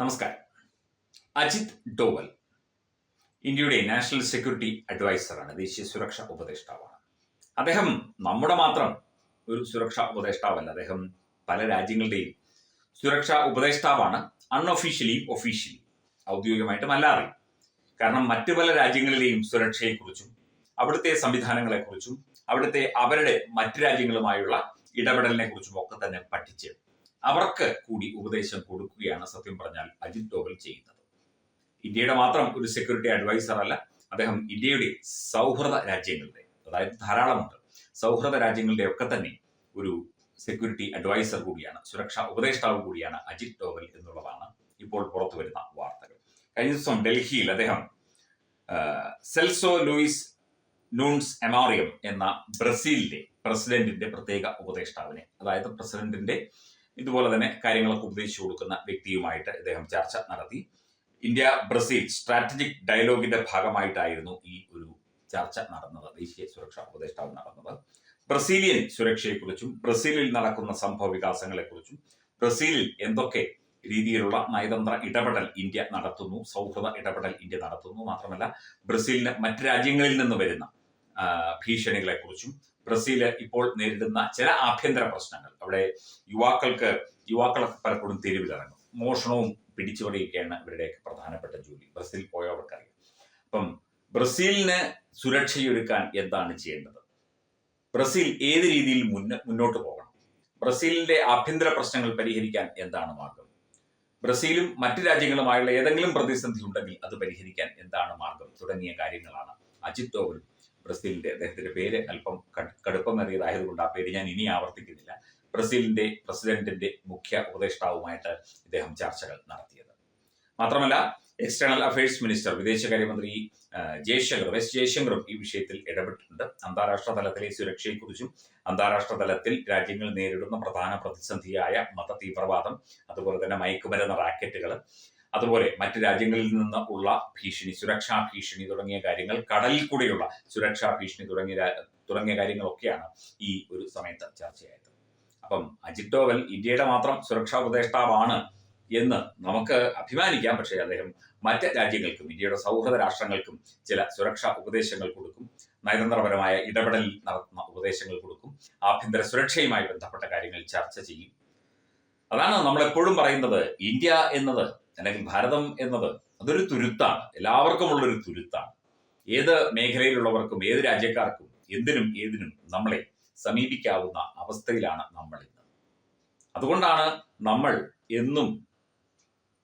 നമസ്കാരം. അജിത് ഡോവൽ ഇന്ത്യയുടെ national security അഡ്വൈസറാണ് ദേശീയ സുരക്ഷാ ഉപദേഷ്ടാവാണ്. അദ്ദേഹം നമ്മുടെ മാത്രം ഒരു സുരക്ഷാ ഉപദേഷ്ടാവല്ല അദ്ദേഹം പല രാജ്യങ്ങളുടെയും സുരക്ഷാ ഉപദേഷ്ടാവാണ് അൺഒഫീഷ്യലിയും ഒഫീഷ്യലിയും ഔദ്യോഗികമായിട്ടും അല്ലാതെ കാരണം മറ്റു പല രാജ്യങ്ങളിലെയും സുരക്ഷയെക്കുറിച്ചും അവിടുത്തെ സംവിധാനങ്ങളെക്കുറിച്ചും അവിടുത്തെ അവരുടെ മറ്റു രാജ്യങ്ങളുമായുള്ള ഇടപെടലിനെ കുറിച്ചും ഒക്കെ തന്നെ പഠിച്ച് അവർക്ക് കൂടി ഉപദേശം കൊടുക്കുകയാണ് സത്യം പറഞ്ഞാൽ അജിത് ഡോവൽ ചെയ്യുന്നത്. ഇന്ത്യയുടെ മാത്രം ഒരു സെക്യൂരിറ്റി അഡ്വൈസർ അല്ല അദ്ദേഹം ഇന്ത്യയുടെ സൗഹൃദ രാജ്യങ്ങളുടെ അതായത് ധാരാളമുണ്ട് സൗഹൃദ രാജ്യങ്ങളുടെ ഒക്കെ തന്നെ ഒരു സെക്യൂരിറ്റി അഡ്വൈസർ കൂടിയാണ് സുരക്ഷാ ഉപദേഷ്ടാവ് കൂടിയാണ് അജിത് ഡോവൽ എന്നുള്ളതാണ് ഇപ്പോൾ പുറത്തു വരുന്ന വാർത്തകൾ. കഴിഞ്ഞ ദിവസം ഡൽഹിയിൽ അദ്ദേഹം സെൽസോ ലൂയിസ് നൂൺസ് എമാറിയം എന്ന ബ്രസീലിന്റെ പ്രസിഡന്റിന്റെ പ്രത്യേക ഉപദേഷ്ടാവിനെ അതായത് പ്രസിഡന്റിന്റെ ഇതുപോലെ തന്നെ കാര്യങ്ങളൊക്കെ ഉപദേശിച്ചു കൊടുക്കുന്ന വ്യക്തിയുമായിട്ട് ഇദ്ദേഹം ചർച്ച നടത്തി. ഇന്ത്യ ബ്രസീൽ സ്ട്രാറ്റജിക് ഡയലോഗിന്റെ ഭാഗമായിട്ടായിരുന്നു ഈ ഒരു ചർച്ച നടന്നത് ദേശീയ സുരക്ഷാ ഉപദേഷ്ടാവ് നടന്നത്. ബ്രസീലിയൻ സുരക്ഷയെക്കുറിച്ചും ബ്രസീലിൽ നടക്കുന്ന സംഭവ വികാസങ്ങളെക്കുറിച്ചും ബ്രസീലിൽ എന്തൊക്കെ രീതിയിലുള്ള നയതന്ത്ര ഇടപെടൽ ഇന്ത്യ നടത്തുന്നു സൗഹൃദ ഇടപെടൽ ഇന്ത്യ നടത്തുന്നു മാത്രമല്ല ബ്രസീലിന് മറ്റ് രാജ്യങ്ങളിൽ നിന്ന് വരുന്ന ഭീഷണികളെക്കുറിച്ചും ബ്രസീൽ ഇപ്പോൾ നേരിടുന്ന ചില ആഭ്യന്തര പ്രശ്നങ്ങൾ. അവിടെ യുവാക്കൾക്ക് യുവാക്കളൊക്കെ പലപ്പോഴും തെരുവിലിറങ്ങും മോഷണവും പിടിച്ചുപറിയൊക്കെയാണ് ഇവരുടെയൊക്കെ പ്രധാനപ്പെട്ട ജോലി. ബ്രസീൽ പോയവർക്കറിയാം അപ്പം ബ്രസീലിന് സുരക്ഷയൊരുക്കാൻ എന്താണ് ചെയ്യേണ്ടത്? ബ്രസീൽ ഏത് രീതിയിൽ മുന്നോട്ട് പോകണം? ബ്രസീലിന്റെ ആഭ്യന്തര പ്രശ്നങ്ങൾ പരിഹരിക്കാൻ എന്താണ് മാർഗം? ബ്രസീലും മറ്റു രാജ്യങ്ങളുമായുള്ള ഏതെങ്കിലും പ്രതിസന്ധി ഉണ്ടെങ്കിൽ അത് പരിഹരിക്കാൻ എന്താണ് മാർഗം? തുടങ്ങിയ കാര്യങ്ങളാണ് അജിത് ഡോവൽ ബ്രസീലിന്റെ അദ്ദേഹത്തിന്റെ പേര് അല്പം കട്- കടുപ്പമേറിയതായതുകൊണ്ട് ആ പേര് ഞാൻ ഇനി ആവർത്തിക്കുന്നില്ല. ബ്രസീലിന്റെ പ്രസിഡന്റിന്റെ മുഖ്യ ഉപദേഷ്ടാവുമായിട്ട് ഇദ്ദേഹം ചർച്ചകൾ നടത്തിയത്. മാത്രമല്ല എക്സ്റ്റേണൽ അഫയേഴ്സ് മിനിസ്റ്റർ വിദേശകാര്യമന്ത്രി ജയശങ്കറും എസ് ജയശങ്കറും ഈ വിഷയത്തിൽ ഇടപെട്ടിട്ടുണ്ട്. അന്താരാഷ്ട്ര തലത്തിലെ സുരക്ഷയെക്കുറിച്ചും അന്താരാഷ്ട്ര തലത്തിൽ രാജ്യങ്ങൾ നേരിടുന്ന പ്രധാന പ്രതിസന്ധിയായ മത തീവ്രവാദം അതുപോലെ തന്നെ മയക്കുമരുന്ന് റാക്കറ്റുകൾ അതുപോലെ മറ്റ് രാജ്യങ്ങളിൽ നിന്ന് ഉള്ള ഭീഷണി സുരക്ഷാ ഭീഷണി തുടങ്ങിയ കാര്യങ്ങൾ കടലിൽ കൂടെയുള്ള സുരക്ഷാ ഭീഷണി തുടങ്ങിയ തുടങ്ങിയ കാര്യങ്ങളൊക്കെയാണ് ഈ ഒരു സമയത്ത് ചർച്ചയായത്. അപ്പം അജിത് ഡോവൽ ഇന്ത്യയുടെ മാത്രം സുരക്ഷാ ഉപദേഷ്ടാവാണ് എന്ന് നമുക്ക് അഭിമാനിക്കാം. പക്ഷേ അദ്ദേഹം മറ്റ് രാജ്യങ്ങൾക്കും ഇന്ത്യയുടെ സൗഹൃദ രാഷ്ട്രങ്ങൾക്കും ചില സുരക്ഷാ ഉപദേശങ്ങൾ കൊടുക്കും. നയതന്ത്രപരമായ ഇടപെടൽ നടത്തുന്ന ഉപദേശങ്ങൾ കൊടുക്കും. ആഭ്യന്തര സുരക്ഷയുമായി ബന്ധപ്പെട്ട കാര്യങ്ങൾ ചർച്ച ചെയ്യും. അതാണ് നമ്മൾ എപ്പോഴും പറയുന്നത്. ഇന്ത്യ എന്നത് അല്ലെങ്കിൽ ഭാരതം എന്നത് അതൊരു തുരുത്താണ്. എല്ലാവർക്കും ഉള്ളൊരു തുരുത്താണ്. ഏത് മേഖലയിലുള്ളവർക്കും ഏത് രാജ്യക്കാർക്കും എന്തിനും ഏതിനും നമ്മളെ സമീപിക്കാവുന്ന അവസ്ഥയിലാണ് നമ്മൾ ഇന്ന്. അതുകൊണ്ടാണ് നമ്മൾ എന്നും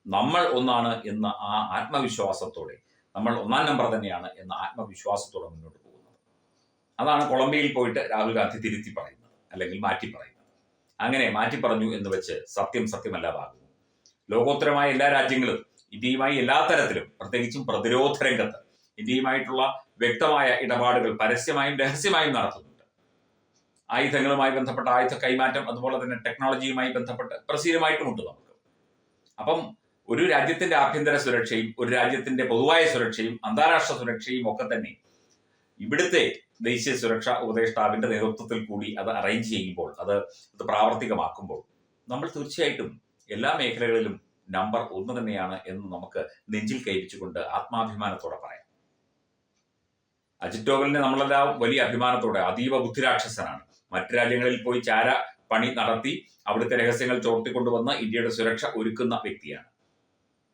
നമ്മൾ ഒന്നാണ് എന്ന ആ ആത്മവിശ്വാസത്തോടെ നമ്മൾ ഒന്നാം നമ്പർ തന്നെയാണ് എന്ന ആത്മവിശ്വാസത്തോടെ മുന്നോട്ട് പോകുന്നത്. അതാണ് കൊളംബിയയിൽ പോയിട്ട് രാഹുൽ ഗാന്ധി തിരുത്തി പറയുന്നത് അല്ലെങ്കിൽ മാറ്റി പറയുന്നത്. അങ്ങനെ മാറ്റി പറഞ്ഞു എന്ന് വെച്ച് സത്യം സത്യമല്ലാതാകുന്നു. ലോകോത്തരമായ എല്ലാ രാജ്യങ്ങളും ഇന്ത്യയുമായി എല്ലാ തരത്തിലും പ്രത്യേകിച്ചും പ്രതിരോധ രംഗത്ത് ഇന്ത്യയുമായിട്ടുള്ള വ്യക്തമായ ഇടപാടുകൾ പരസ്യമായും രഹസ്യമായും നടത്തുന്നുണ്ട്. ആയുധങ്ങളുമായി ബന്ധപ്പെട്ട ആയുധ കൈമാറ്റം അതുപോലെ തന്നെ ടെക്നോളജിയുമായി ബന്ധപ്പെട്ട് ബ്രസീലുമായിട്ടുമുണ്ട് നമുക്ക്. അപ്പം ഒരു രാജ്യത്തിന്റെ ആഭ്യന്തര സുരക്ഷയും ഒരു രാജ്യത്തിന്റെ പൊതുവായ സുരക്ഷയും അന്താരാഷ്ട്ര സുരക്ഷയും ഒക്കെ തന്നെ ഇവിടുത്തെ ദേശീയ സുരക്ഷാ ഉപദേഷ്ടാവിന്റെ നേതൃത്വത്തിൽ കൂടി അത് അറേഞ്ച് ചെയ്യുമ്പോൾ അത് അത് പ്രാവർത്തികമാക്കുമ്പോൾ നമ്മൾ തീർച്ചയായിട്ടും എല്ലാ മേഖലകളിലും നമ്പർ ഒന്ന് തന്നെയാണ് എന്ന് നമുക്ക് നെഞ്ചിൽ കയറ്റിച്ചുകൊണ്ട് ആത്മാഭിമാനത്തോടെ പറയാം. അജിത് ഡോവലിനെ നമ്മളെല്ലാം വലിയ അഭിമാനത്തോടെ അതീവ ബുദ്ധിരാക്ഷസനാണ്. മറ്റു രാജ്യങ്ങളിൽ പോയി ചാര പണി നടത്തി അവിടുത്തെ രഹസ്യങ്ങൾ ചോർത്തിക്കൊണ്ടുവന്ന് ഇന്ത്യയുടെ സുരക്ഷ ഒരുക്കുന്ന വ്യക്തിയാണ്.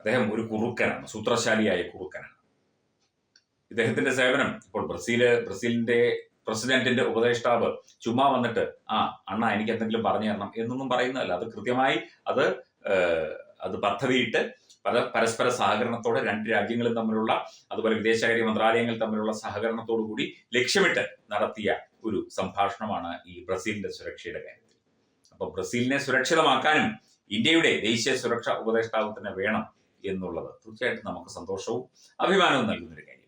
അദ്ദേഹം ഒരു കുറുക്കനാണ് സൂത്രശാലിയായ കുറുക്കനാണ്. ഇദ്ദേഹത്തിന്റെ സേവനം ഇപ്പോൾ ബ്രസീൽ ബ്രസീലിന്റെ പ്രസിഡന്റിന്റെ ഉപദേഷ്ടാവ് ചുമ്മാ വന്നിട്ട് ആ അണ്ണ എനിക്ക് എന്തെങ്കിലും പറഞ്ഞു തരണം എന്നൊന്നും പറയുന്നതല്ല. അത് കൃത്യമായി അത് അത് പദ്ധതിയിട്ട് പല പരസ്പര സഹകരണത്തോടെ രണ്ട് രാജ്യങ്ങളും തമ്മിലുള്ള അതുപോലെ വിദേശകാര്യ മന്ത്രാലയങ്ങൾ തമ്മിലുള്ള സഹകരണത്തോടു കൂടി ലക്ഷ്യമിട്ട് നടത്തിയ ഒരു സംഭാഷണമാണ് ഈ ബ്രസീലിന്റെ സുരക്ഷയുടെ കാര്യത്തിൽ. അപ്പൊ ബ്രസീലിനെ സുരക്ഷിതമാക്കാനും ഇന്ത്യയുടെ ദേശീയ സുരക്ഷാ ഉപദേഷ്ടാവ് തന്നെ വേണം എന്നുള്ളത്. തീർച്ചയായിട്ടും നമുക്ക് സന്തോഷവും അഭിമാനവും നൽകുന്ന ഒരു കാര്യം.